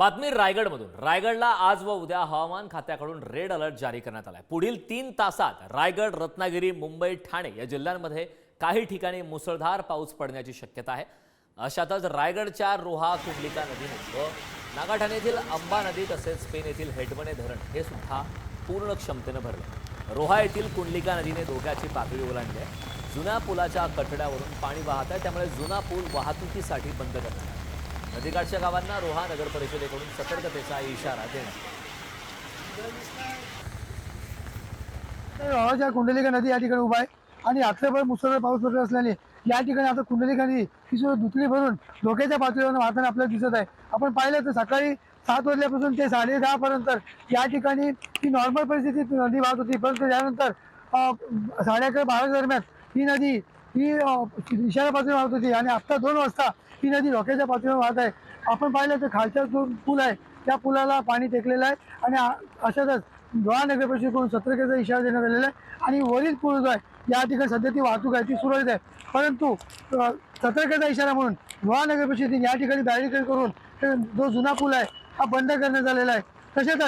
बातमी रायगडमधून. रायगडला आज व उद्या हवामान खात्याकडून रेड अलर्ट जारी करण्यात आला आहे पुढील तीन तासात रायगड रत्नागिरी मुंबई ठाणे या जिल्ह्यांमध्ये काही ठिकाणी मुसळधार पाऊस पडण्याची शक्यता आहे. अशातच रायगडच्या रोहा कुंडलिका नदीने व नागाठाणे येथील अंबा नदी तसेच स्पेन येथील हेटवणे धरण हे सुद्धा पूर्ण क्षमतेनं भरले. रोहा येथील कुंडलिका नदीने धोक्याची पातळी ओलांडली आहे. जुन्या पुलाच्या कठड्यावरून पाणी वाहत आहे. त्यामुळे जुना पूल वाहतुकीसाठी बंद करण्यात आला. नदीकाठच्या गावांना रोहा नगर परिषदेकडून सतर्कतेचा इशारा देण्यात रोहाच्या कुंडलिका नदी या ठिकाणी उभा आहे आणि रात्रभर मुसळधार पाऊस पडत असल्याने या ठिकाणी आता कुंडलिका नदी ही सुद्धा दुथडी भरून धोक्याच्या पातळीवर वाहताना आपल्याला दिसत आहे. आपण पाहिलं तर सकाळी सात वाजल्यापासून ते साडे दहा पर्यंत या ठिकाणी ही नॉर्मल परिस्थितीत नदी वाहत होती. परंतु त्यानंतर साडे अकरा बारा दरम्यान ही नदी ही निशाणा पातळीवर वाहत होती आणि आत्ता दोन वाजता ही नदी धोक्याच्या पातळीवर वाहत आहे. आपण पाहिलं तर खालचा जो पूल आहे त्या पुलाला पाणी टेकलेलं आहे आणि अशातच गोवा नगर परिषदेकडून सतर्कतेचा इशारा देण्यात आलेला आहे आणि वरील पूल जो आहे या ठिकाणी सध्या ती वाहतूक आहे ती सुरळीत आहे. परंतु सतर्कतेचा इशारा म्हणून गोवा नगर परिषदेने या ठिकाणी बॅरिकेड करून जो जुना पूल आहे हा बंद करण्यात आलेला आहे. तसेच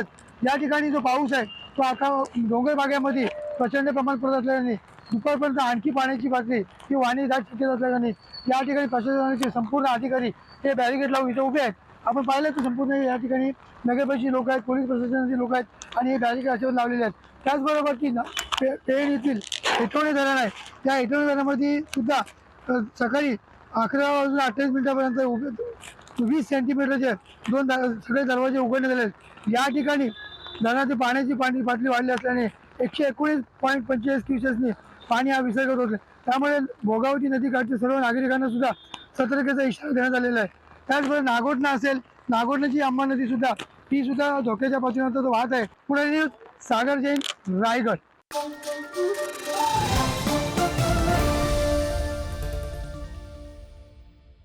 या ठिकाणी जो पाऊस आहे तो आता डोंगर भागामध्ये प्रचंड प्रमाणात पडत असल्याने दुपारपर्यंत आणखी पाण्याची पातळी ही वाणी दाट शक्यता असल्याने या ठिकाणी प्रशासनाचे संपूर्ण अधिकारी हे बॅरिकेड लावून इथे उभे आहेत. आपण पाहिलं तर संपूर्ण या ठिकाणी नगरपरिषद लोक आहेत पोलीस प्रशासनाची लोक आहेत आणि हे बॅरिकेड अशावर लावलेले आहेत. त्याचबरोबर की ना पे- पेण येथील हेटवणे धरण आहे. त्या हेटवणे धरणामध्ये सुद्धा सकाळी अकरा वाजून अठ्ठावीस मिनिटापर्यंत उभे वीस सेंटीमीटरचे दोन सगळे दरवाजे उघडण्यात आले आहेत. या ठिकाणी धरणाची पाण्याची पाणी पातळी वाढली असल्याने एकशे एकोणीस पॉईंट पंचेचाळीस क्युसेसनी पाणी हा विसर्ग होतो त्यामुळे भोगावती नदीकाठच्या सर्व नागरिकांना सुद्धा सतर्कतेचा इशारा देण्यात आलेला आहे. त्याचबरोबर नागोठणा असेल नागोठण्याची अंबा नदी सुद्धा ही सुद्धा धोक्याच्या पातळीवर वाहत आहे. पुढे न्यूज सागर जैन रायगड.